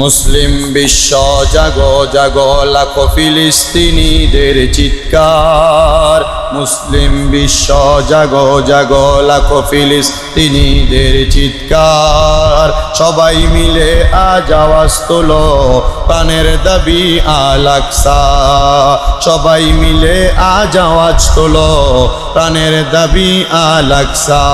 মুসলিম বিশ্ব জাগ জাগ লাখ ফিলিস্তিনিদের চিৎকার। মুসলিম বিশ্ব জাগ জাগ লাখ ফিলিস্তিনিদের চিৎকার। সবাই মিলে আজ আওয়াজ তোলো, প্রাণের দাবি আলাকসা সবাই মিলে আজ আওয়াজ তোলো, প্রাণের দাবি আলাকসা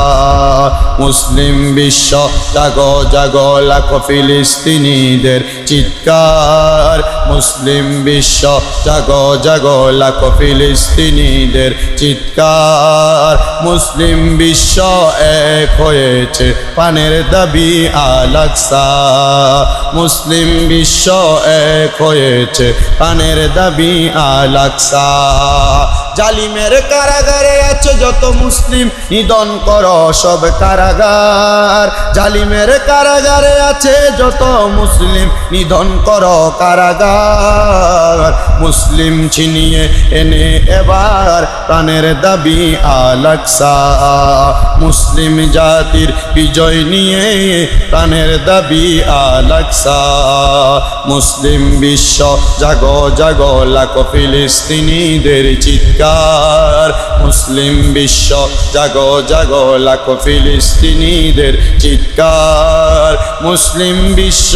মুসলিম বিশ্ব, জাগ জাগ, লাখ ফিলিস্তিনিদের চিৎকার। মুসলিম বিশ্ব, জাগ জাগ, লাখ ফিলিস্তিনিদের চিৎকার। মুসলিম বিশ্ব এক হয়েছে পানের দাবি আলাকসা মুসলিম বিশ্ব এক হয়েছে কানের দাবি আলাকসা জালিমের কারাগারে আছে যত মুসলিম, নিধন কর সব কারাগার। জালিমের কারাগারে আছে যত মুসলিম, নিধন কর কারাগার। মুসলিম ছিনিয়ে এনে এবার প্রাণের দাবি আলাকসা মুসলিম জাতির বিজয় নিয়ে প্রাণের দাবি আলাকসা মুসলিম বিশ্ব জাগ জাগ লাখ ফিলিস্তিনিদের চিৎকার। মুসলিম বিশ্ব জাগ জাগ লাখ ফিলিস্তিনিদের চিৎকার। মুসলিম বিশ্ব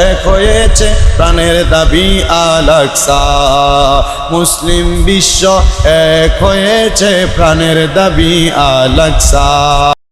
এক হয়েছে প্রাণের দাবি আলাকসা মুসলিম বিশ্ব এক হয়েছে প্রাণের দাবি আলাকসা